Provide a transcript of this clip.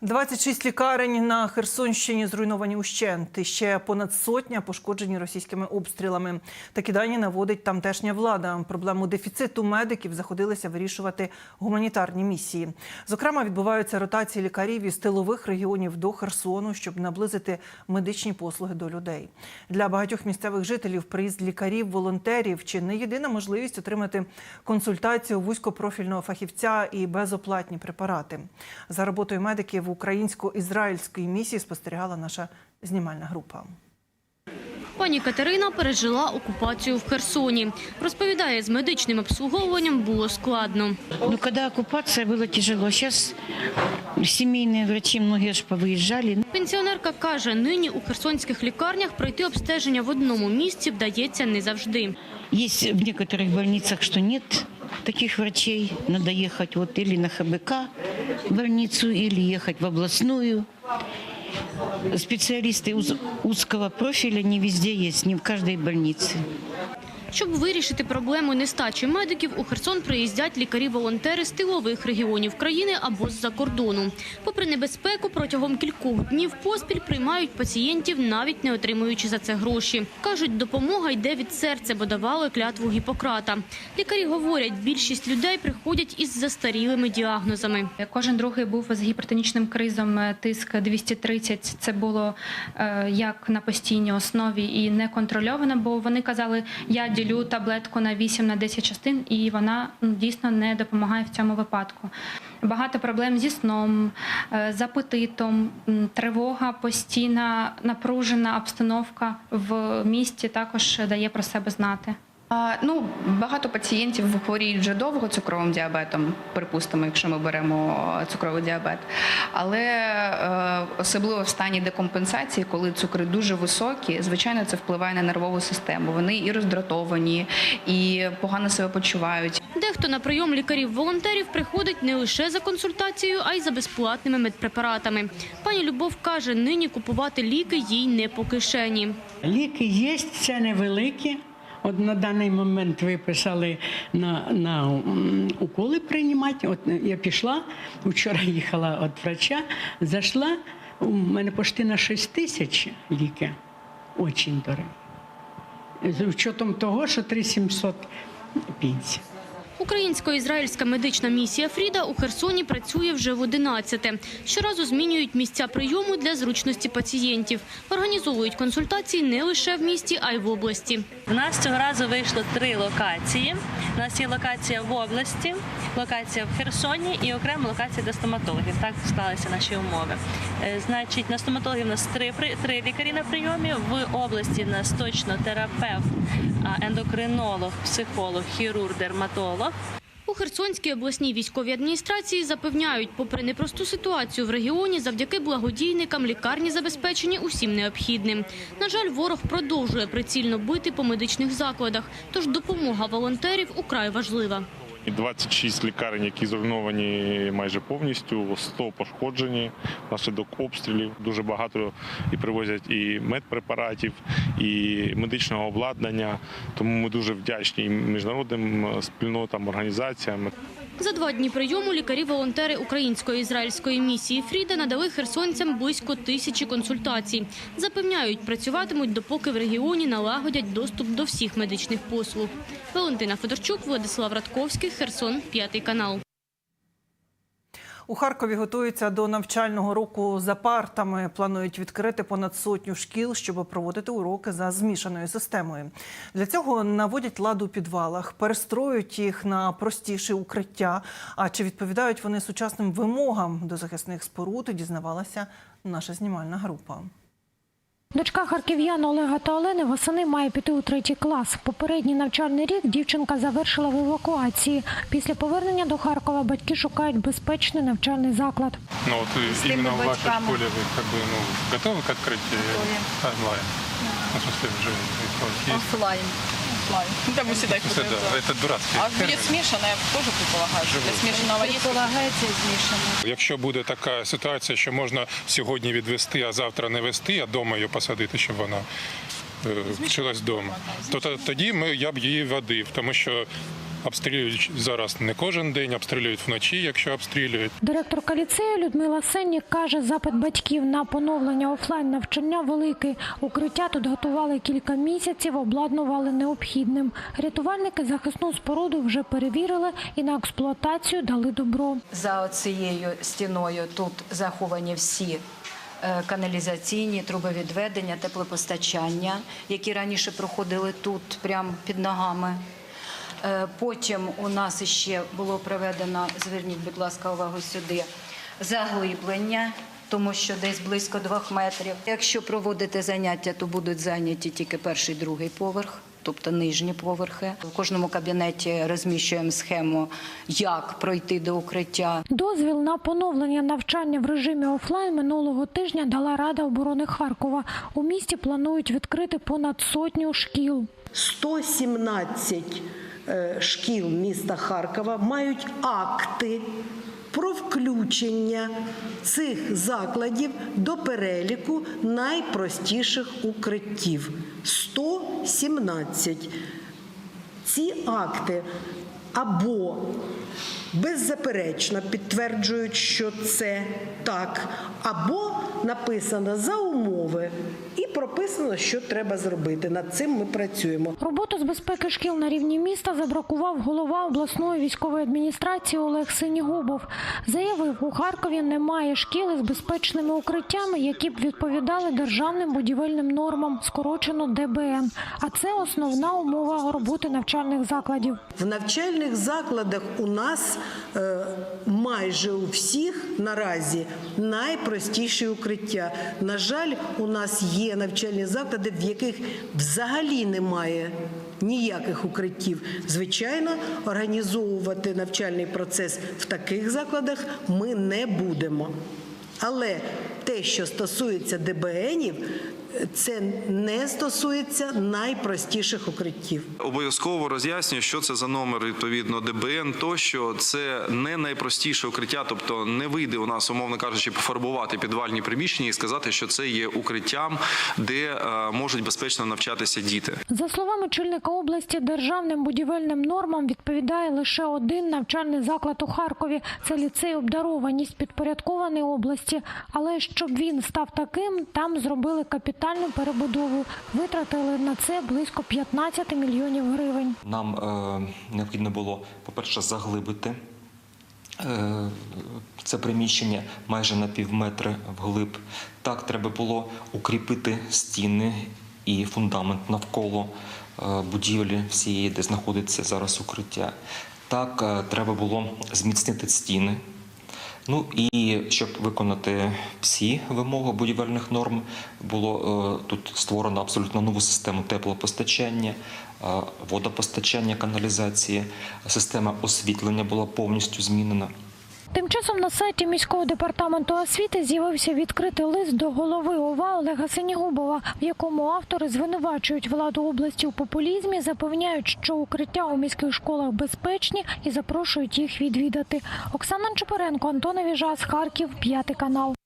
26 лікарень на Херсонщині зруйновані ущент. І ще понад сотня пошкоджені російськими обстрілами. Такі дані наводить тамтешня влада. Проблему дефіциту медиків заходилися вирішувати гуманітарні місії. Зокрема, відбуваються ротації лікарів із тилових регіонів до Херсону, щоб наблизити медичні послуги до людей. Для багатьох місцевих жителів приїзд лікарів, волонтерів чи не єдина можливість отримати консультацію вузькопрофільного фахівця і безоплатні препарати. За роботою медиків українсько-ізраїльської місії спостерігала наша знімальна група. Пані Катерина пережила окупацію в Херсоні. Розповідає, з медичним обслуговуванням було складно. Ну, когда оккупация, было тяжело. Сейчас семейные врачи, многие же повыезжали. Пенсіонерка каже, нині у херсонських лікарнях пройти обстеження в одному місці вдається не завжди. Есть в некоторых больницах, что нет таких врачей. Надо ехать вот или на ХБК больницу, или ехать в областную. Специалисты уз- узкого профиля не везде есть, не в каждой больнице. Щоб вирішити проблему нестачі медиків, у Херсон приїздять лікарі-волонтери з тилових регіонів країни або з-за кордону. Попри небезпеку, протягом кількох днів поспіль приймають пацієнтів, навіть не отримуючи за це гроші. Кажуть, допомога йде від серця, бо давали клятву Гіппократа. Лікарі говорять, більшість людей приходять із застарілими діагнозами. Кожен другий був з гіпертонічним кризом, е, тиск 230. Це було е, як на постійній основі і не контрольовано, бо вони казали, я ділю таблетку на 8 на 10 частин, і вона ну, дійсно не допомагає в цьому випадку. Багато проблем зі сном, е, з апетитом, тривога, постійна напружена обстановка в місті також дає про себе знати. А, ну, багато пацієнтів хворіють вже довго цукровим діабетом, припустимо, якщо ми беремо цукровий діабет. Але е, особливо в стані декомпенсації, коли цукри дуже високі, звичайно, це впливає на нервову систему. Вони і роздратовані, і погано себе почувають. Дехто на прийом лікарів-волонтерів приходить не лише за консультацією, а й за безплатними медпрепаратами. Пані Любов каже, нині купувати ліки їй не по кишені. Ліки є, це невеликі. От на даний момент виписали на, на уколи приймати. От я пішла, вчора їхала від врача, зайшла, у мене почти на 6 тисяч ліки. Очень дорогі. З учетом того, що 3700 пенсія. Українсько-ізраїльська медична місія Фріда у Херсоні працює вже в 11-те. Щоразу змінюють місця прийому для зручності пацієнтів. Організовують консультації не лише в місті, а й в області. У нас цього разу вийшло три локації. У нас є локація в області, локація в Херсоні і окрема локація для стоматологів. Так склалися наші умови. Е, Значить, на стоматологів у нас три, три лікарі на прийомі. В області у нас точно терапевт, ендокринолог, психолог, хірург, дерматолог. У Херсонській обласній військовій адміністрації запевняють, попри непросту ситуацію в регіоні, завдяки благодійникам лікарні забезпечені усім необхідним. На жаль, ворог продовжує прицільно бити по медичних закладах, тож допомога волонтерів украй важлива. І 26 лікарень, які зруйновані майже повністю, 100 пошкоджені внаслідок обстрілів. Дуже багато і привозять і медпрепаратів, і медичного обладнання. Тому ми дуже вдячні міжнародним спільнотам, організаціям. За два дні прийому лікарі-волонтери української ізраїльської місії Фріда надали херсонцям близько тисячі консультацій. Запевняють, працюватимуть, допоки в регіоні налагодять доступ до всіх медичних послуг. Валентина Федорчук, Владислав Радковський, Херсон, п'ятий канал. У Харкові готуються до навчального року за партами. Планують відкрити понад сотню шкіл, щоб проводити уроки за змішаною системою. Для цього наводять ладу у підвалах, перестроюють їх на простіше укриття. А чи відповідають вони сучасним вимогам до захисних споруд, дізнавалася наша знімальна група. Дочка харків'ян Олега та Олени восени має піти у третій клас. Попередній навчальний рік дівчинка завершила в евакуації. Після повернення до Харкова батьки шукають безпечний навчальний заклад. Ну вот э, именно в вашей школе вы как бы ну, готовы к открытию онлайн? Ну, в смысле, уже есть. Офлайн. Офлайн. Ну, там мы всегда их Это, путаем, да, да. это дурацкий А термин. будет смешанное, тоже предполагаю, что для смешанного есть. Предполагається змішане. Якщо буде така ситуація, що можна сьогодні відвести, а завтра не вести, а вдома її посадити, щоб вона е, вчилась вдома, то то- тоді ми, я б її водив, тому що Обстрілюють зараз не кожен день, обстрілюють вночі, якщо обстрілюють. Директорка ліцею Людмила Сеннік каже, запит батьків на поновлення офлайн навчання великий. Укриття тут готували кілька місяців, обладнували необхідним. Рятувальники захисну споруду вже перевірили і на експлуатацію дали добро. За цією стіною тут заховані всі е, каналізаційні трубовідведення, теплопостачання, які раніше проходили тут, прямо під ногами. Е, Потім у нас ще було проведено, зверніть, будь ласка, увагу сюди, заглиблення, тому що десь близько двох метрів. Якщо проводити заняття, то будуть зайняті тільки перший, другий поверх. Тобто нижні поверхи. В кожному кабінеті розміщуємо схему, як пройти до укриття. Дозвіл на поновлення навчання в режимі офлайн минулого тижня дала Рада оборони Харкова. У місті планують відкрити понад сотню шкіл. 117 е, шкіл міста Харкова мають акти про включення цих закладів до переліку найпростіших укриттів. 117. Ці акти або беззаперечно підтверджують, що це так, або написано за умови і прописано, що треба зробити. Над цим ми працюємо. Роботу з безпеки шкіл на рівні міста забракував голова обласної військової адміністрації Олег Синігубов. Заявив, у Харкові немає шкіл із безпечними укриттями, які б відповідали державним будівельним нормам, скорочено ДБН. А це основна умова роботи навчальних закладів. В навчальних закладах у нас е, майже у всіх наразі найпростіші укриття. На жаль, у нас є навчальні заклади, в яких взагалі немає ніяких укриттів. Звичайно, організовувати навчальний процес в таких закладах ми не будемо. Але те, що стосується ДБНів, це не стосується найпростіших укриттів. Обов'язково роз'яснюю, що це за номер відповідно ДБН. Тощо це не найпростіше укриття, тобто не вийде у нас, умовно кажучи, пофарбувати підвальні приміщення і сказати, що це є укриттям, де е, можуть безпечно навчатися діти. За словами чільника області, державним будівельним нормам відповідає лише один навчальний заклад у Харкові. Це ліцей обдарованість, підпорядкований області. Але щоб він став таким, там зробили капітальну перебудову. Витратили на це близько 15 мільйонів гривень. Нам е, необхідно було, по-перше, заглибити е, це приміщення майже на пів метри вглиб. Так, треба було укріпити стіни і фундамент навколо е, будівлі всієї, де знаходиться зараз укриття. Так, е, треба було зміцнити стіни. Ну і щоб виконати всі вимоги будівельних норм, було е, тут створено абсолютно нову систему теплопостачання, е, водопостачання, каналізації, система освітлення була повністю змінена. Тим часом на сайті міського департаменту освіти з'явився відкритий лист до голови ОВА Олега Синігубова, в якому автори звинувачують владу області у популізмі, запевняють, що укриття у міських школах безпечні і запрошують їх відвідати. Оксана Чепуренко, Антон Віжас, Харків, п'ятий канал.